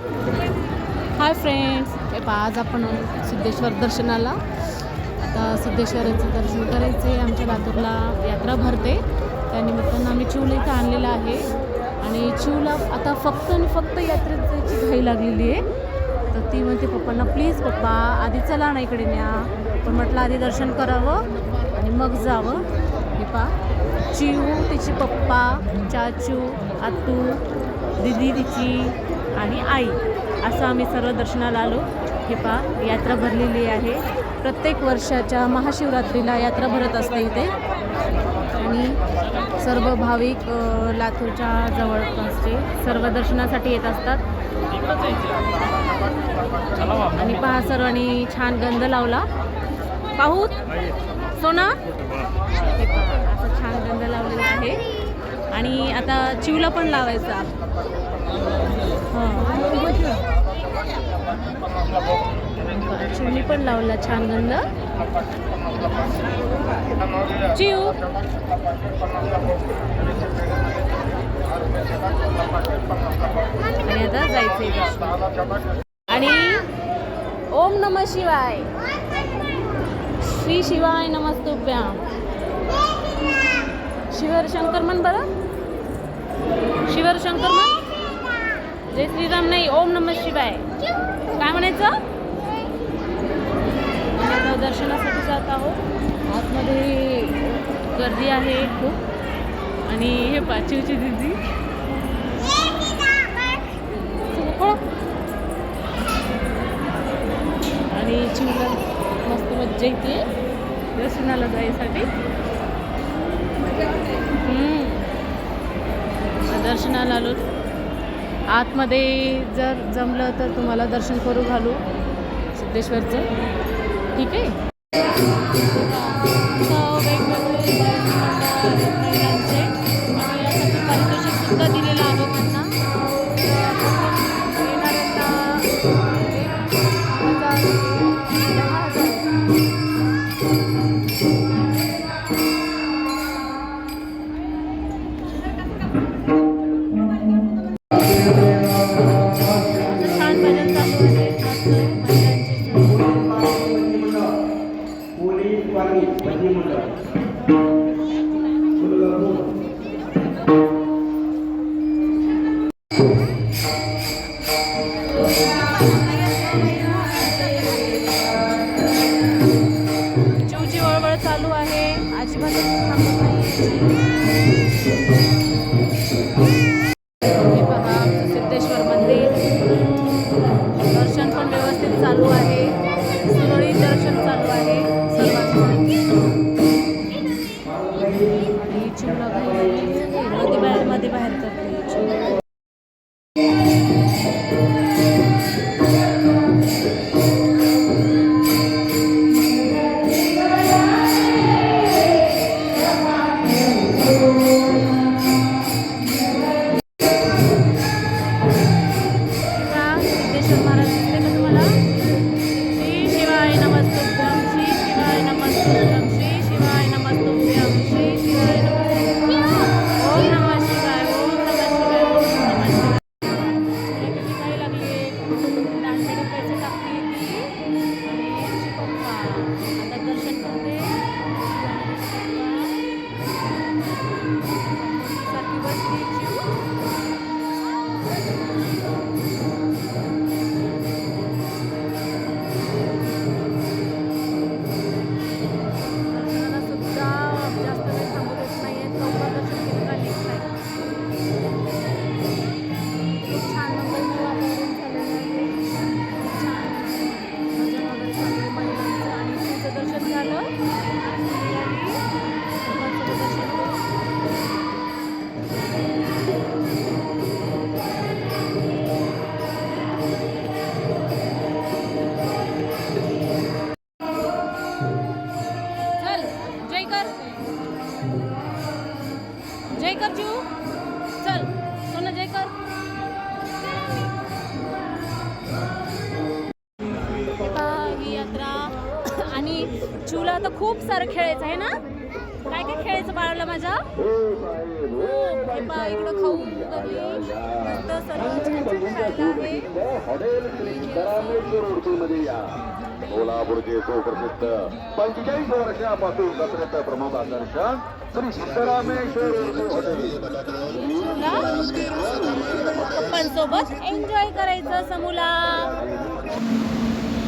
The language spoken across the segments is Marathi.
Hi friends. हे पहा आज आपण सिद्धेश्वर दर्शनाला. आता सिद्धेश्वराचं दर्शन करायचं आहे आमच्या लातूरला यात्रा भरते. त्यानिमित्तानं आम्ही चिवला इथं आणलेलं आहे. आणि चिवला आता फक्त आणि फक्त यात्रेची घाई लागलेली आहे. तर ती म्हणते पप्पांना प्लीज पप्पा आधी चला ना इकडे न्या. पण म्हटलं आधी दर्शन करावं आणि मग जावं. हे पा चिव तिची पप्पा चाचू आतू दिदी तिची आणि आई असं आम्ही सर्व दर्शनाला आलो. हे पा यात्रा भरलेली आहे. प्रत्येक वर्षाच्या महाशिवरात्रीला यात्रा भरत असते इथे. आणि सर्व भाविक लातूरच्या जवळपासचे सर्व दर्शनासाठी येत असतात. आणि पहा सर्वांनी छान गंध लावला. पाहू? सोना? हे पहा असं छान गंध लावलेला आहे. आणि आता चिवला पण लावायचा. हां पण लावला छान गंध. चिव आणि आता जायचंय आणि ओम नम शिवाय. श्री शिवाय नमस्तुभ्या. शिवर शंकर म्हण बरं शिवर शंकर म्हण जय श्रीराम नाही ओम नम शिवाय. काय म्हणायचं? दर्शनासाठी जात आहोत. आतमध्ये गर्दी आहे खूप. आणि हे पाचवीची दिदी. आणि चिवला मस्त मज्जा येते. दर्शनाला जायसाठी. दर्शनाला आलो. आतमध्ये जर जमलं तर तुम्हाला दर्शन करू घालू सिद्धेश्वरचं. ठीक आहे? तर वेगवेगळे दिलेलं आहे त्यांना. हे पहा सिद्धेश्वर मंदिर. दर्शन व्यवस्थित चालू आहे. सुरळीत दर्शन चालू आहे. सर्वांचं काही मध्ये बाहेर आता खूप सारं खेळायचं आहे ना? काय काय खेळायचं बाळाला माझ्या? इकडं खाऊ वगैरे मस्त सर्व छान छान खायला आहे. हॉटेल श्री सिद्धरामेश्वर उडपीमध्ये या सोलापूरचे सुप्रसिद्ध पंचेचाळीस वर्षापासून प्रमुख आकर्षण श्री सिद्धरामेश्वर पप्पांसोबत एन्जॉय करायचं समूला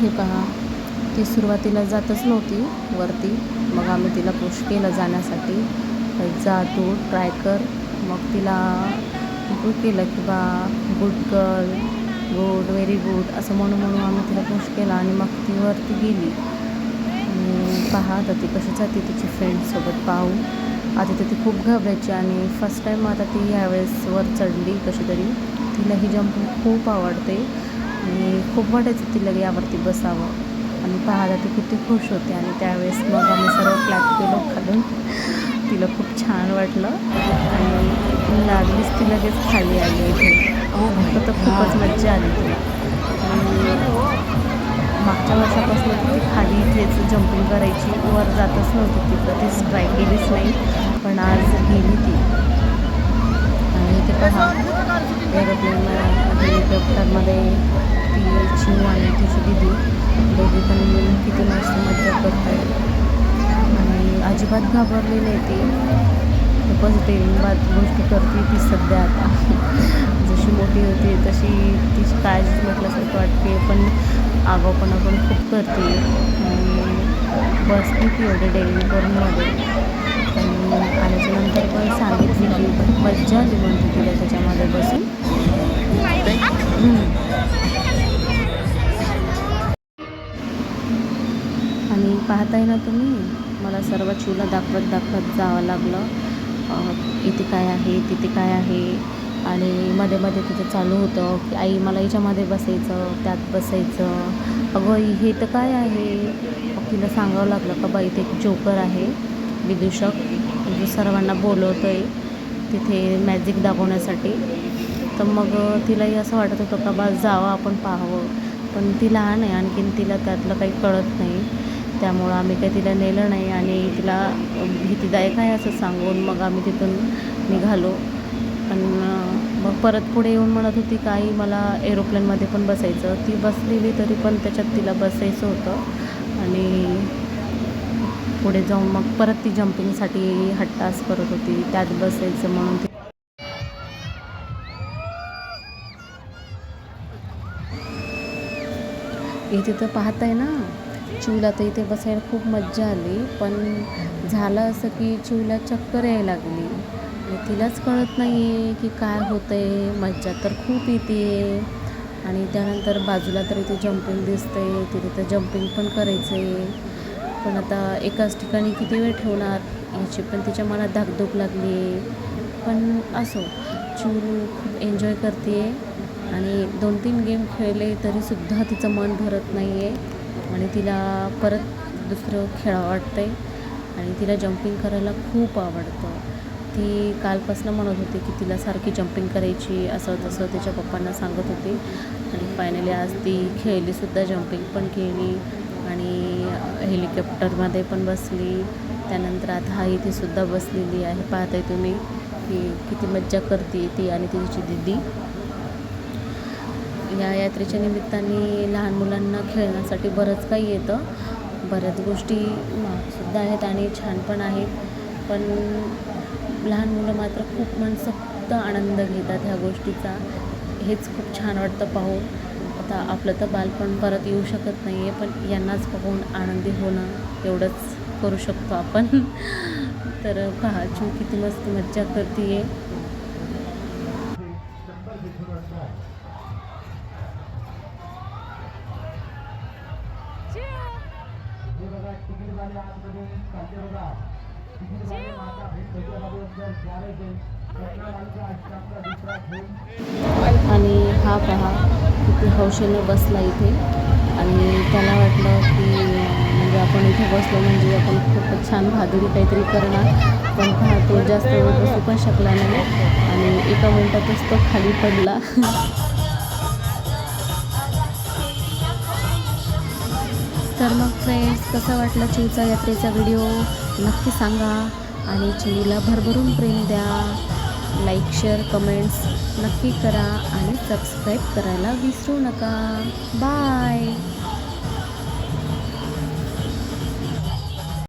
हे पहा. ती सुरुवातीला जातच नव्हती वरती. मग आम्ही तिला पुश केलं जाण्यासाठी. जा तू ट्राय कर. मग तिला गुड केलं की बा good girl good very good असं म्हणून म्हणून आम्ही तिला पुश केला आणि मग ती वरती गेली. पहा आता ती कशी जाते तिची फ्रेंडसोबत पाहू आधी तर ती खूप घाबरायची आणि फर्स्ट टाईम आता ती ह्यावेळेस वर चढली कशी तरी तिला ही जंप खूप आवडते. आणि खूप वाटायचं तिला यावरती बसावं. आणि पाहायला ती किती खुश होते. आणि त्यावेळेस मग आम्ही सर्व फ्लॅट केलो खालून. तिला खूप छान वाटलं. आणि लागलीच ती लगेच खाली आली इथे. तर खूपच मज्जा आली तिला. आणि मागच्या वर्षापासून ती खाली इथेच जंपिंग करायची. वर जातच नव्हती ती कधीच ट्राय केलीच नाही. पण आज गेली ती. आणि इथे पहा एरोप्लेन हेलिकॉप्टरमध्ये ती चिऊ आणि तिची दिदी. दोघे पण मिळून किती मस्त मज्जा करतात आणि अजिबात घाबरलेले ते. खूपच डेरिंगबाद बात करते ती सध्या आता. जशी मोठी होती तशी तिची काळजी म्हटल्यासारखं वाटते. पण आगाऊपणा पण खूप करते. आणि बसली ती एवढे डेअरिंग करून मध्ये पाहताय ना तुम्ही? मला सर्व चिवला दाखवत दाखवत जावं लागलं. इथे काय आहे तिथे काय आहे? आणि मध्ये मध्ये तिथं चालू होतं की आई मला याच्यामध्ये बसायचं त्यात बसायचं. अगं हे तर काय आहे? तिला सांगावं लागलं का बा इथे एक जोकर आहे विदूषक. जो सर्वांना बोलवतो आहे तिथे मॅजिक दाखवण्यासाठी. तर मग तिलाही असं वाटत होतं का बा जावं आपण पाहावं. पण ती लहान आहे आणखीन तिला त्यातलं काही कळत नाही. त्यामुळं आम्ही काही तिला नेलं नाही आणि तिला भीतीदायक आहे असं सांगून मग आम्ही तिथून निघालो. पण मग परत पुढे येऊन म्हणत होती काही मला एरोप्लेनमध्ये पण बसायचं. ती बसलेली तरी पण त्याच्यात तिला बसायचं होतं. आणि पुढे जाऊन मग परत ती जम्पिंगसाठी हट्टास करत होती. त्यात बसायचं म्हणून ती इथे तर पाहताय ना? चिवला तर इथे बसायला खूप मज्जा आली पण झालं असं की चिवला चक्कर यायला लागली. आणि तिलाच कळत नाही आहे की काय होतं आहे मज्जा तर खूप येते. आणि त्यानंतर बाजूला तर इथे जम्पिंग आहे तिथे तर जम्पिंग पण करायचं आहे पण आता एकाच ठिकाणी किती वेळ ठेवणार याची पण तिच्या मनात धाकधूक लागली. आहे पण असो चिव खूप एन्जॉय करते आणि दोन तीन गेम खेळले तरीसुद्धा तिचं मन भरत नाही आहे आणि तिला परत दुसरं खेळावं वाटतं आहे आणि तिला जम्पिंग करायला खूप आवडतं. ती कालपासनं म्हणत होती की तिला सारखी जम्पिंग करायची असं तसं तिच्या पप्पांना सांगत होती. आणि फायनली आज ती खेळलीसुद्धा जम्पिंग पण केली. आणि हेलिकॉप्टरमध्ये पण बसली. त्यानंतर आता हा इथे सुद्धा बसलेली आहे. पाहताय तुम्ही की किती मज्जा करते ती आणि तिची दिदी. या यात्रेच्या निमित्ताने लहान मुलांना खेळण्यासाठी बरंच काही येतं. बऱ्याच गोष्टी महागसुद्धा आहेत आणि छान पण आहेत. पण लहान मुलं मात्र खूप मनसक्त आनंद घेतात ह्या गोष्टीचा. हेच खूप छान वाटतं पाहून. आता आपलं तर बालपण परत येऊ शकत नाही आहे पण यांनाच पाहून आनंदी होणं एवढंच करू शकतो आपण. तर पहा चू किती मस्त मज्जा करते आहे हा पहा किती हौशेनं बसला इथे. आणि त्याला वाटलं की म्हणजे आपण इथे बसलो म्हणजे आपण खूपच छान बहादुरी काहीतरी करणार. पण पहा तो जास्त वेळ बसू पण शकला नाही. आणि एका मिनटातच तो खाली पडला. तर मग फ्रेंड्स कसं वाटलं चिवचा यात्रेचा व्हिडिओ नक्की सांगा. आणि चिऊला भरभरून प्रेम द्या. लाईक शेअर कमेंट्स नक्की करा आणि सबस्क्राईब करायला विसरू नका. बाय.